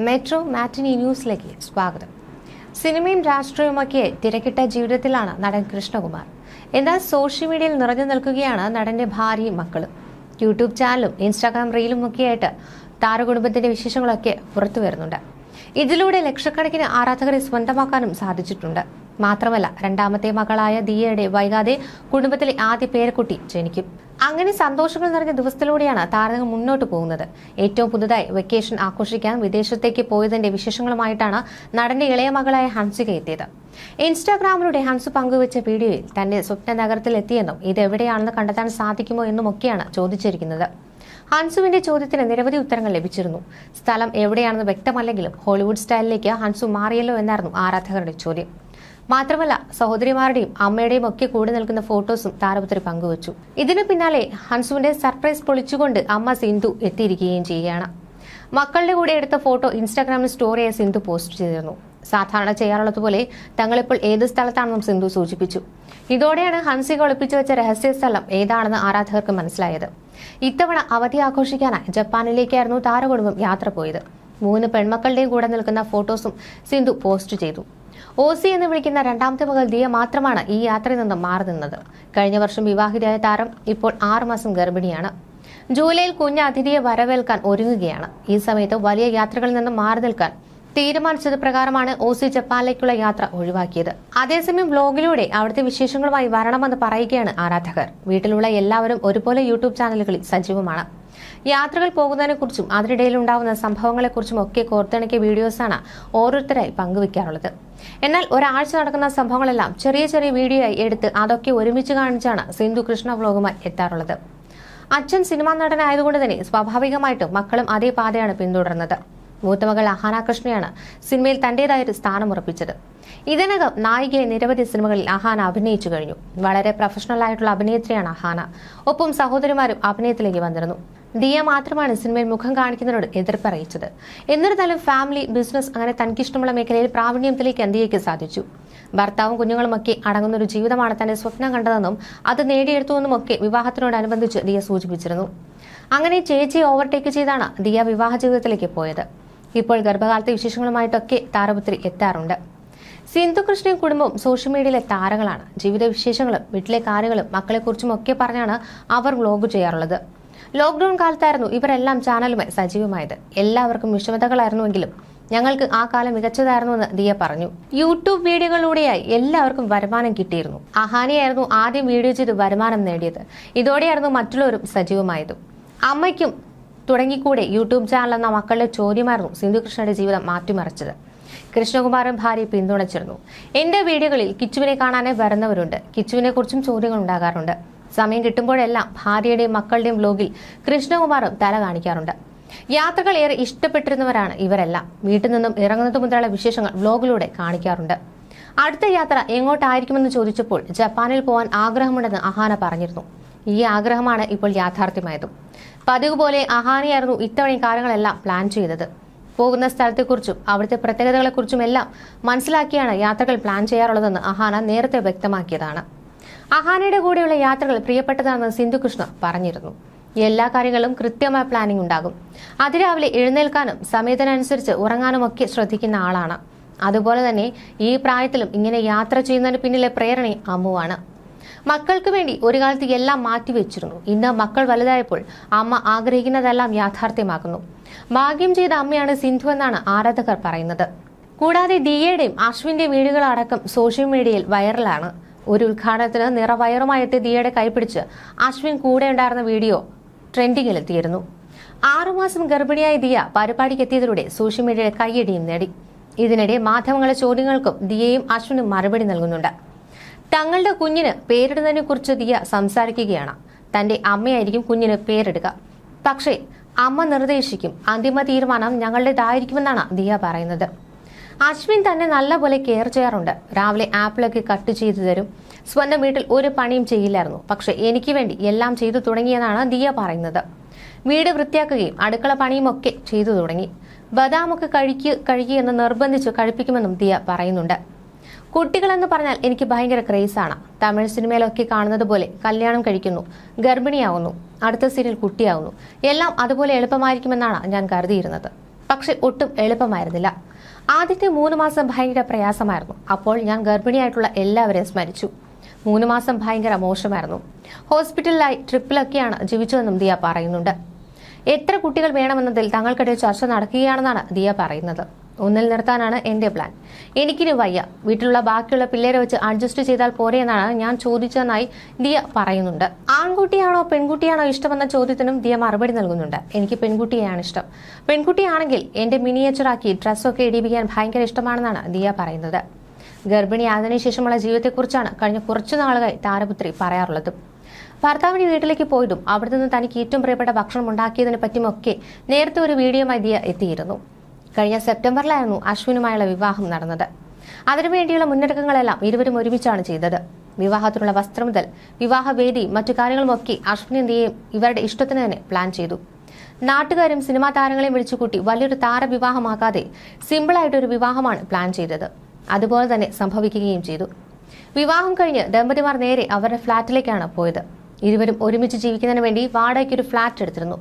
Metro മാറ്റിനി ന്യൂസിലേക്ക് സ്വാഗതം. സിനിമയും രാഷ്ട്രീയവുമൊക്കെ തിരക്കിട്ട ജീവിതത്തിലാണ് നടൻ കൃഷ്ണകുമാർ. എന്നാൽ സോഷ്യൽ മീഡിയയിൽ നിറഞ്ഞു നിൽക്കുകയാണ് നടന്റെ ഭാര്യയും മക്കളും. യൂട്യൂബ് ചാനലും ഇൻസ്റ്റാഗ്രാം റീലും ഒക്കെയായിട്ട് താരകുടുംബത്തിന്റെ വിശേഷങ്ങളൊക്കെ പുറത്തു വരുന്നുണ്ട് ഇതിലൂടെ ലക്ഷക്കണക്കിന് ആരാധകരെ സ്വന്തമാക്കാനും സാധിച്ചിട്ടുണ്ട്. മാത്രമല്ല രണ്ടാമത്തെ മകളായ ദിയയുടെ വൈകാതെ കുടുംബത്തിലെ ആദ്യ പേരക്കുട്ടി ജനിക്കും. അങ്ങനെ സന്തോഷങ്ങൾ നിറഞ്ഞ ദിവസത്തിലൂടെയാണ് താരങ്ങൾ മുന്നോട്ട് പോകുന്നത്. ഏറ്റവും പുതുതായി വെക്കേഷൻ ആഘോഷിക്കാൻ വിദേശത്തേക്ക് പോയതിന്റെ വിശേഷങ്ങളുമായിട്ടാണ് നടന്റെ ഇളയ മകളായ ഹൻസിക എത്തിയത്. ഇൻസ്റ്റാഗ്രാമിലൂടെ ഹൻസു പങ്കുവച്ച വീഡിയോയിൽ തന്റെ സ്വപ്ന നഗരത്തിൽ എത്തിയെന്നും ഇത് എവിടെയാണെന്ന് കണ്ടെത്താൻ സാധിക്കുമോ എന്നുമൊക്കെയാണ് ചോദിച്ചിരിക്കുന്നത്. ഹൻസുവിന്റെ ചോദ്യത്തിന് നിരവധി ഉത്തരങ്ങൾ ലഭിച്ചിരുന്നു. സ്ഥലം എവിടെയാണെന്ന് വ്യക്തമല്ലെങ്കിലും ഹോളിവുഡ് സ്റ്റൈലിലേക്ക് ഹൻസു മാറിയല്ലോ എന്നായിരുന്നു ആരാധകരുടെ ചോദ്യം. മാത്രമല്ല സഹോദരിമാരുടെയും അമ്മയുടെയും ഒക്കെ കൂടെ നിൽക്കുന്ന ഫോട്ടോസും താരപുത്രി പങ്കുവച്ചു. ഇതിനു പിന്നാലെ ഹൻസുവിന്റെ സർപ്രൈസ് പൊളിച്ചുകൊണ്ട് അമ്മ സിന്ധു എത്തിയിരിക്കുകയും ചെയ്യുകയാണ്. മക്കളുടെ കൂടെ എടുത്ത ഫോട്ടോ ഇൻസ്റ്റാഗ്രാമിൽ സ്റ്റോറിയായി സിന്ധു പോസ്റ്റ് ചെയ്തിരുന്നു. സാധാരണ ചെയ്യാറുള്ളതുപോലെ തങ്ങളിപ്പോൾ ഏത് സ്ഥലത്താണെന്നും സിന്ധു സൂചിപ്പിച്ചു. ഇതോടെയാണ് ഹൻസിക ഒളിപ്പിച്ചു വെച്ച രഹസ്യ സ്ഥലം ഏതാണെന്ന് ആരാധകർക്ക് മനസ്സിലായത്. ഇത്തവണ അവധി ആഘോഷിക്കാനായി ജപ്പാനിലേക്കായിരുന്നു താരകുടുംബം യാത്ര പോയത്. മൂന്ന് പെൺമക്കളുടെയും കൂടെ നിൽക്കുന്ന ഫോട്ടോസും സിന്ധു പോസ്റ്റ് ചെയ്തു. ഓസി എന്ന് വിളിക്കുന്ന രണ്ടാമത്തെ മകൾ ദിയ മാത്രമാണ് ഈ യാത്രയിൽ നിന്നും മാറി നിന്നത്. കഴിഞ്ഞ വർഷം വിവാഹിതയായ താരം ഇപ്പോൾ ആറുമാസം ഗർഭിണിയാണ്. ജൂലൈയിൽ കുഞ്ഞ് അതിഥിയെ വരവേൽക്കാൻ ഒരുങ്ങുകയാണ്. ഈ സമയത്ത് വലിയ യാത്രകളിൽ നിന്നും മാറി നിൽക്കാൻ തീരുമാനിച്ചത് പ്രകാരമാണ് ഓസി ജപ്പാനിലേക്കുള്ള യാത്ര ഒഴിവാക്കിയത്. അതേസമയം വ്ലോഗിലൂടെ അവിടുത്തെ വിശേഷങ്ങളുമായി വരണമെന്ന് പറയുകയാണ് ആരാധകർ. വീട്ടിലുള്ള എല്ലാവരും ഒരുപോലെ യൂട്യൂബ് ചാനലുകളിൽ സജീവമാണ്. യാത്രകൾ പോകുന്നതിനെക്കുറിച്ചും അതിനിടയിൽ ഉണ്ടാവുന്ന സംഭവങ്ങളെക്കുറിച്ചും ഒക്കെ കോർത്തിണക്കിയ വീഡിയോസാണ് ഓരോരുത്തരായി പങ്കുവെക്കാറുള്ളത്. എന്നാൽ ഒരാഴ്ച നടക്കുന്ന സംഭവങ്ങളെല്ലാം ചെറിയ ചെറിയ വീഡിയോ ആയി എടുത്ത് അതൊക്കെ ഒരുമിച്ച് കാണിച്ചാണ് സിന്ധു കൃഷ്ണ വ്ലോഗുമായി എത്താറുള്ളത്. അച്ഛൻ സിനിമാ നടനായതുകൊണ്ട് തന്നെ സ്വാഭാവികമായിട്ടും മക്കളും അതേ പാതയാണ് പിന്തുടർന്നത്. മൂത്തമകൾ അഹാന കൃഷ്ണയാണ് സിനിമയിൽ തന്റേതായ ഒരു സ്ഥാനം ഉറപ്പിച്ചത്. ഇതിനകം നായികയെ നിരവധി സിനിമകളിൽ അഹാന അഭിനയിച്ചു കഴിഞ്ഞു. വളരെ പ്രൊഫഷണൽ ആയിട്ടുള്ള അഭിനേത്രിയാണ് അഹാന. ഒപ്പം സഹോദരിമാരും അഭിനയത്തിലേക്ക് വന്നിരുന്നു. ദിയ മാത്രമാണ് സിനിമയിൽ മുഖം കാണിക്കുന്നതിനോട് എതിർപ്പറിയിച്ചത്. എന്നിരുന്നാലും ഫാമിലി ബിസിനസ് അങ്ങനെ തനിക്കിഷ്ടമുള്ള മേഖലയിൽ പ്രാവീണ്യം തെളിയിക്കാൻ ദിയയ്ക്ക് സാധിച്ചു. ഭർത്താവും കുഞ്ഞുങ്ങളുമൊക്കെ അടങ്ങുന്ന ഒരു ജീവിതമാണ് തന്റെ സ്വപ്നം കണ്ടതെന്നും അത് നേടിയെടുത്തുവെന്നുമൊക്കെ വിവാഹത്തിനോടനുബന്ധിച്ച് ദിയ സൂചിപ്പിച്ചിരുന്നു. അങ്ങനെ ചേച്ചി ഓവർടേക്ക് ചെയ്താണ് ദിയ വിവാഹ ജീവിതത്തിലേക്ക് പോയത്. ഇപ്പോൾ ഗർഭകാലത്തെ വിശേഷങ്ങളുമായിട്ടൊക്കെ താരപുത്രി എത്താറുണ്ട്. സിന്ധു കൃഷ്ണയും കുടുംബവും സോഷ്യൽ മീഡിയയിലെ താരങ്ങളാണ്. ജീവിത വിശേഷങ്ങളും വീട്ടിലെ കാര്യങ്ങളും മക്കളെക്കുറിച്ചും ഒക്കെ പറഞ്ഞാണ് അവർ വ്ലോഗ് ചെയ്യാറുള്ളത്. ലോക്ക്ഡൌൺ കാലത്തായിരുന്നു ഇവരെല്ലാം ചാനലുമായി സജീവമായത്. എല്ലാവർക്കും വിഷമതകളായിരുന്നുവെങ്കിലും ഞങ്ങൾക്ക് ആ കാലം മികച്ചതായിരുന്നു എന്ന് ദിയ പറഞ്ഞു. യൂട്യൂബ് വീഡിയോകളിലൂടെയായി എല്ലാവർക്കും വരുമാനം കിട്ടിയിരുന്നു. അഹാനിയായിരുന്നു ആദ്യം വീഡിയോ ചെയ്ത് വരുമാനം നേടിയത്. ഇതോടെയായിരുന്നു മറ്റുള്ളവരും സജീവമായതും. അമ്മയ്ക്കും തുടങ്ങിക്കൂടെ? യൂട്യൂബ് ചാനൽ എന്ന മക്കളുടെ ചോദ്യമായിരുന്നു സിന്ധുകൃഷ്ണയുടെ ജീവിതം മാറ്റിമറിച്ചത്. കൃഷ്ണകുമാരൻ ഭാര്യയെ പിന്തുണച്ചിരുന്നു. എന്റെ വീഡിയോകളിൽ കിച്ചുവിനെ കാണാനേ വരുന്നവരുണ്ട്. കിച്ചുവിനെ കുറിച്ചും ചോദ്യങ്ങൾ ഉണ്ടാകാറുണ്ട്. സമയം കിട്ടുമ്പോഴെല്ലാം ഭാര്യയുടെയും മക്കളുടെയും വ്ലോഗിൽ കൃഷ്ണകുമാറും തല കാണിക്കാറുണ്ട്. യാത്രകൾ ഏറെ ഇഷ്ടപ്പെട്ടിരുന്നവരാണ് ഇവരെല്ലാം. വീട്ടിൽ നിന്നും ഇറങ്ങുന്നത് മുതലുള്ള വിശേഷങ്ങൾ വ്ലോഗിലൂടെ കാണിക്കാറുണ്ട്. അടുത്ത യാത്ര എങ്ങോട്ടായിരിക്കുമെന്ന് ചോദിച്ചപ്പോൾ ജപ്പാനിൽ പോകാൻ ആഗ്രഹമുണ്ടെന്ന് അഹാന പറഞ്ഞിരുന്നു. ഈ ആഗ്രഹമാണ് ഇപ്പോൾ യാഥാർത്ഥ്യമായതും. പതിവ് പോലെ അഹാനിയായിരുന്നു ഇത്തവണ കാര്യങ്ങളെല്ലാം പ്ലാൻ ചെയ്തത്. പോകുന്ന സ്ഥലത്തെക്കുറിച്ചും അവിടുത്തെ പ്രത്യേകതകളെക്കുറിച്ചും എല്ലാം മനസ്സിലാക്കിയാണ് യാത്രകൾ പ്ലാൻ ചെയ്യാറുള്ളതെന്ന് അഹാന നേരത്തെ വ്യക്തമാക്കിയതാണ്. അഹാനയുടെ കൂടെയുള്ള യാത്രകൾ പ്രിയപ്പെട്ടതാണെന്ന് സിന്ധുകൃഷ്ണ പറഞ്ഞിരുന്നു. എല്ലാ കാര്യങ്ങളും കൃത്യമായ പ്ലാനിംഗ് ഉണ്ടാകും. അതിരാവിലെ എഴുന്നേൽക്കാനും സമയത്തിനനുസരിച്ച് ഉറങ്ങാനും ഒക്കെ ശ്രദ്ധിക്കുന്ന ആളാണ്. അതുപോലെ തന്നെ ഈ പ്രായത്തിലും ഇങ്ങനെ യാത്ര ചെയ്യുന്നതിന് പിന്നിലെ പ്രേരണയും അമ്മുവാണ്. മക്കൾക്ക് വേണ്ടി ഒരു കാലത്ത് എല്ലാം മാറ്റിവെച്ചിരുന്നു ഇന്ന് മക്കൾ വലുതായപ്പോൾ അമ്മ ആഗ്രഹിക്കുന്നതെല്ലാം യാഥാർത്ഥ്യമാക്കുന്നു. ഭാഗ്യം ചെയ്ത അമ്മയാണ് സിന്ധു എന്നാണ് ആരാധകർ പറയുന്നത്. കൂടാതെ ദിയയുടെയും അശ്വിന്റെയും വീടുകളടക്കം സോഷ്യൽ മീഡിയയിൽ വൈറലാണ്. ഒരു ഉദ്ഘാടനത്തിന് നിറവയറുമായി എത്തിയ ദിയയുടെ കൈപിടിച്ച് അശ്വിൻ കൂടെ ഉണ്ടായിരുന്ന വീഡിയോ ട്രെൻഡിങ്ങിലെത്തിയിരുന്നു. ആറുമാസം ഗർഭിണിയായ ദിയ പരിപാടിക്ക് എത്തിയതിലൂടെ സോഷ്യൽ മീഡിയയുടെ കൈയടിയും നേടി. ഇതിനിടെ മാധ്യമങ്ങളുടെ ചോദ്യങ്ങൾക്കും ദിയയും അശ്വിനും മറുപടി നൽകുന്നുണ്ട്. തങ്ങളുടെ കുഞ്ഞിന് പേരിടുന്നതിനെ കുറിച്ച് ദിയ സംസാരിക്കുകയാണ്. തന്റെ അമ്മയായിരിക്കും കുഞ്ഞിന് പേരിടുക. പക്ഷേ അമ്മ നിർദ്ദേശിക്കും അന്തിമ തീരുമാനം ഞങ്ങളുടേതായിരിക്കുമെന്നാണ് ദിയ പറയുന്നത്. അശ്വിൻ തന്നെ നല്ലപോലെ കെയർ ചെയ്യാറുണ്ട്. രാവിലെ ആപ്പിളൊക്കെ കട്ട് ചെയ്തു തരും. സ്വന്തം വീട്ടിൽ ഒരു പണിയും ചെയ്യില്ലായിരുന്നു. പക്ഷെ എനിക്ക് വേണ്ടി എല്ലാം ചെയ്തു തുടങ്ങിയെന്നാണ് ദിയ പറയുന്നത്. വീട് വൃത്തിയാക്കുകയും അടുക്കള പണിയും ഒക്കെ ചെയ്തു തുടങ്ങി. ബദാമൊക്കെ കഴിക്കുക കഴിക്കുകയെന്ന് നിർബന്ധിച്ച് കഴിപ്പിക്കുമെന്നും ദിയ പറയുന്നുണ്ട്. കുട്ടികളെന്ന് പറഞ്ഞാൽ എനിക്ക് ഭയങ്കര ക്രേസാണ് തമിഴ് സിനിമയിലൊക്കെ കാണുന്നത് പോലെ കല്യാണം കഴിക്കുന്നു ഗർഭിണിയാവുന്നു അടുത്ത സീരിയൽ കുട്ടിയാവുന്നു. എല്ലാം അതുപോലെ എളുപ്പമായിരിക്കുമെന്നാണ് ഞാൻ കരുതിയിരുന്നത്. പക്ഷെ ഒട്ടും എളുപ്പമായിരുന്നില്ല. ആദ്യത്തെ മൂന്ന് മാസം ഭയങ്കര പ്രയാസമായിരുന്നു. അപ്പോൾ ഞാൻ ഗർഭിണിയായിട്ടുള്ള എല്ലാവരെയും സ്മരിച്ചു. മൂന്ന് മാസം ഭയങ്കര മോശമായിരുന്നു. ഹോസ്പിറ്റലിലായി ട്രിപ്പിലൊക്കെയാണ് ജീവിച്ചതെന്നും ദിയ പറയുന്നുണ്ട്. എത്ര കുട്ടികൾ വേണമെന്നതിൽ തങ്ങൾക്കിടയിൽ ചർച്ച നടക്കുകയാണെന്നാണ് ദിയ പറയുന്നത്. ഒന്നിൽ നിർത്താനാണ് എന്റെ പ്ലാൻ എനിക്കിനി വയ്യ. വീട്ടിലുള്ള ബാക്കിയുള്ള പിള്ളേരെ വെച്ച് അഡ്ജസ്റ്റ് ചെയ്താൽ പോരെ എന്നാണ് ഞാൻ ചോദിച്ചതെന്നായി ദിയ പറയുന്നുണ്ട്. ആൺകുട്ടിയാണോ പെൺകുട്ടിയാണോ ഇഷ്ടമെന്ന ചോദ്യത്തിനും ദിയ മറുപടി നൽകുന്നുണ്ട്. എനിക്ക് പെൺകുട്ടിയെയാണ് ഇഷ്ടം. പെൺകുട്ടിയാണെങ്കിൽ എന്റെ മിനിയേച്ചറാക്കി ഡ്രസ്സൊക്കെ ഇടിപ്പിക്കാൻ ഭയങ്കര ഇഷ്ടമാണെന്നാണ് ദിയ പറയുന്നത്. ഗർഭിണിയായതിനു ശേഷമുള്ള ജീവിതത്തെക്കുറിച്ചാണ് കഴിഞ്ഞ കുറച്ചു നാളുകളായി താരപുത്രി പറയാറുള്ളത്. ഭർത്താവിന്റെ വീട്ടിലേക്ക് പോയതും അവിടെ നിന്ന് തനിക്ക് ഏറ്റവും പ്രിയപ്പെട്ട ഭക്ഷണം ഉണ്ടാക്കിയതിനെ പറ്റിയുമൊക്കെ നേരത്തെ ഒരു വീഡിയോ മതിയ എത്തിയിരുന്നു. കഴിഞ്ഞ സെപ്റ്റംബറിലായിരുന്നു അശ്വിനുമായുള്ള വിവാഹം നടന്നത്. അതിനുവേണ്ടിയുള്ള മുന്നൊരുക്കങ്ങളെല്ലാം ഇരുവരും ഒരുമിച്ചാണ് ചെയ്തത്. വിവാഹത്തിനുള്ള വസ്ത്രം മുതൽ വിവാഹവേദി മറ്റു കാര്യങ്ങളുമൊക്കെ അശ്വിനും ദിയയും ഇവരുടെ ഇഷ്ടത്തിന് തന്നെ പ്ലാൻ ചെയ്തു. നാട്ടുകാരും സിനിമാ താരങ്ങളെയും വിളിച്ചുകൂട്ടി വലിയൊരു താരവിവാഹമാക്കാതെ സിമ്പിളായിട്ടൊരു വിവാഹമാണ് പ്ലാൻ ചെയ്തത്. അതുപോലെ തന്നെ സംഭവിക്കുകയും ചെയ്തു. വിവാഹം കഴിഞ്ഞ് ദമ്പതിമാർ നേരെ അവരുടെ ഫ്ളാറ്റിലേക്കാണ് പോയത്. ഇരുവരും ഒരുമിച്ച് ജീവിക്കുന്നതിന് വേണ്ടി വാടകയ്ക്ക് ഒരു ഫ്ളാറ്റ് എടുത്തിരുന്നു.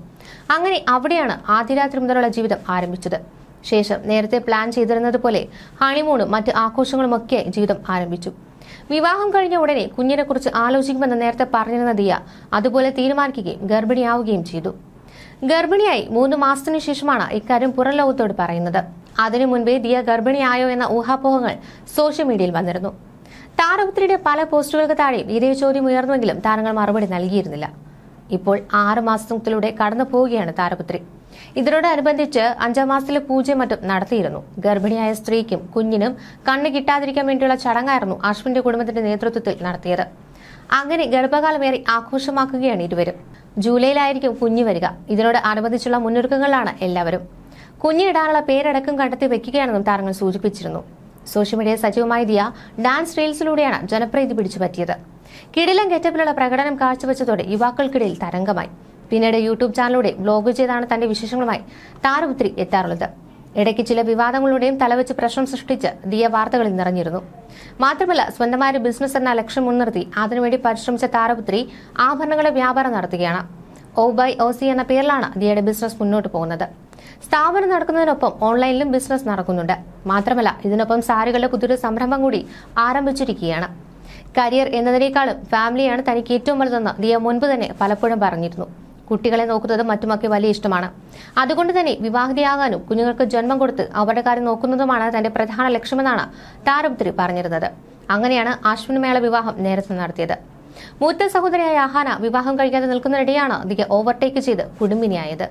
അങ്ങനെ അവിടെയാണ് ആദ്യ രാത്രി മുതലുള്ള ജീവിതം ആരംഭിച്ചത്. ശേഷം നേരത്തെ പ്ലാൻ ചെയ്തിരുന്നത് പോലെ ഹണിമൂണും മറ്റ് ആഘോഷങ്ങളുമൊക്കെ ജീവിതം ആരംഭിച്ചു. വിവാഹം കഴിഞ്ഞ ഉടനെ കുഞ്ഞിനെക്കുറിച്ച് ആലോചിക്കുമെന്ന് നേരത്തെ പറഞ്ഞിരുന്ന ദിയ അതുപോലെ തീരുമാനിക്കുകയും ഗർഭിണിയാവുകയും ചെയ്തു. ഗർഭിണിയായി മൂന്ന് മാസത്തിനു ശേഷമാണ് ഇക്കാര്യം പുറം ലോകത്തോട് പറയുന്നത്. അതിനു മുൻപേ ദിയ ഗർഭിണിയായോ എന്ന ഊഹാപോഹങ്ങൾ സോഷ്യൽ മീഡിയയിൽ വന്നിരുന്നു. താരപുത്രിയുടെ പല പോസ്റ്റുകൾക്ക് താഴെയും ഇതേ ചോദ്യം ഉയർന്നുവെങ്കിലും താരങ്ങൾ മറുപടി നൽകിയിരുന്നില്ല. ഇപ്പോൾ ആറ് മാസത്തിലൂടെ കടന്നു പോവുകയാണ് താരപുത്രി. ഇതിനോടനുബന്ധിച്ച് അഞ്ചാം മാസത്തിലെ പൂജയും മറ്റും നടത്തിയിരുന്നു. ഗർഭിണിയായ സ്ത്രീക്കും കുഞ്ഞിനും കണ്ണ് കിട്ടാതിരിക്കാൻ വേണ്ടിയുള്ള ചടങ്ങായിരുന്നു അശ്വിന്റെ കുടുംബത്തിന്റെ നേതൃത്വത്തിൽ നടത്തിയത്. അങ്ങനെ ഗർഭകാലമേറി ആഘോഷമാക്കുകയാണ് ഇരുവരും. ജൂലൈയിലായിരിക്കും കുഞ്ഞു വരിക. ഇതിനോട് അനുബന്ധിച്ചുള്ള മുന്നൊരുക്കങ്ങളിലാണ് എല്ലാവരും. കുഞ്ഞിടാനുള്ള പേരടക്കം കണ്ടെത്തി വെക്കുകയാണെന്നും താരങ്ങൾ സൂചിപ്പിച്ചിരുന്നു. സോഷ്യൽ മീഡിയ സജീവമായ ദിയ ഡാൻസ് റീൽസിലൂടെയാണ് ജനപ്രീതി പിടിച്ചുപറ്റിയത്. കിടിലം ഗെറ്റപ്പിലുള്ള പ്രകടനം കാഴ്ചവെച്ചതോടെ യുവാക്കൾക്കിടയിൽ തരംഗമായി. പിന്നീട് യൂട്യൂബ് ചാനലിലൂടെ ബ്ലോഗ് ചെയ്താണ് തന്റെ വിശേഷങ്ങളുമായി താരപുത്രി എത്താറുള്ളത്. ഇടയ്ക്ക് ചില വിവാദങ്ങളുടെയും തലവെച്ച് പ്രശ്നം സൃഷ്ടിച്ച് ദിയ വാർത്തകളിൽ നിറഞ്ഞിരുന്നു. മാത്രമല്ല സ്വന്തമായ ബിസിനസ് എന്ന ലക്ഷ്യം മുൻനിർത്തി അതിനുവേണ്ടി പരിശ്രമിച്ച താരപുത്രി ആഭരണങ്ങളെ വ്യാപാരം നടത്തുകയാണ്. ഓ ബൈ ഒ സി എന്ന പേരിലാണ് ദിയയുടെ ബിസിനസ് മുന്നോട്ട് പോകുന്നത്. സ്ഥാപനം നടക്കുന്നതിനൊപ്പം ഓൺലൈനിലും ബിസിനസ് നടക്കുന്നുണ്ട്. മാത്രമല്ല ഇതിനൊപ്പം സാരികളുടെ പുതിയൊരു സംരംഭം കൂടി ആരംഭിച്ചിരിക്കുകയാണ്. കരിയർ എന്നതിനേക്കാളും ഫാമിലിയാണ് തനിക്ക് ഏറ്റവും വലുതെന്ന് ദിയ മുൻപ് തന്നെ പലപ്പോഴും പറഞ്ഞിരുന്നു. കുട്ടികളെ നോക്കുന്നതും മറ്റുമൊക്കെ വലിയ ഇഷ്ടമാണ്. അതുകൊണ്ട് തന്നെ വിവാഹിതയാകാനും കുഞ്ഞുങ്ങൾക്ക് ജന്മം കൊടുത്ത് അവരുടെ കാര്യം നോക്കുന്നതുമാണ് തന്റെ പ്രധാന ലക്ഷ്യമെന്നാണ് താരപുത്രി പറഞ്ഞിരുന്നത്. അങ്ങനെയാണ് അശ്വിനിമേള വിവാഹം നേരത്തെ നടത്തിയത്. മൂത്ത സഹോദരിയായ അഹാന വിവാഹം കഴിക്കാതെ നിൽക്കുന്നതിനിടെയാണ് ദിയ ഓവർടേക്ക് ചെയ്ത് കുടുംബിനിയായത്.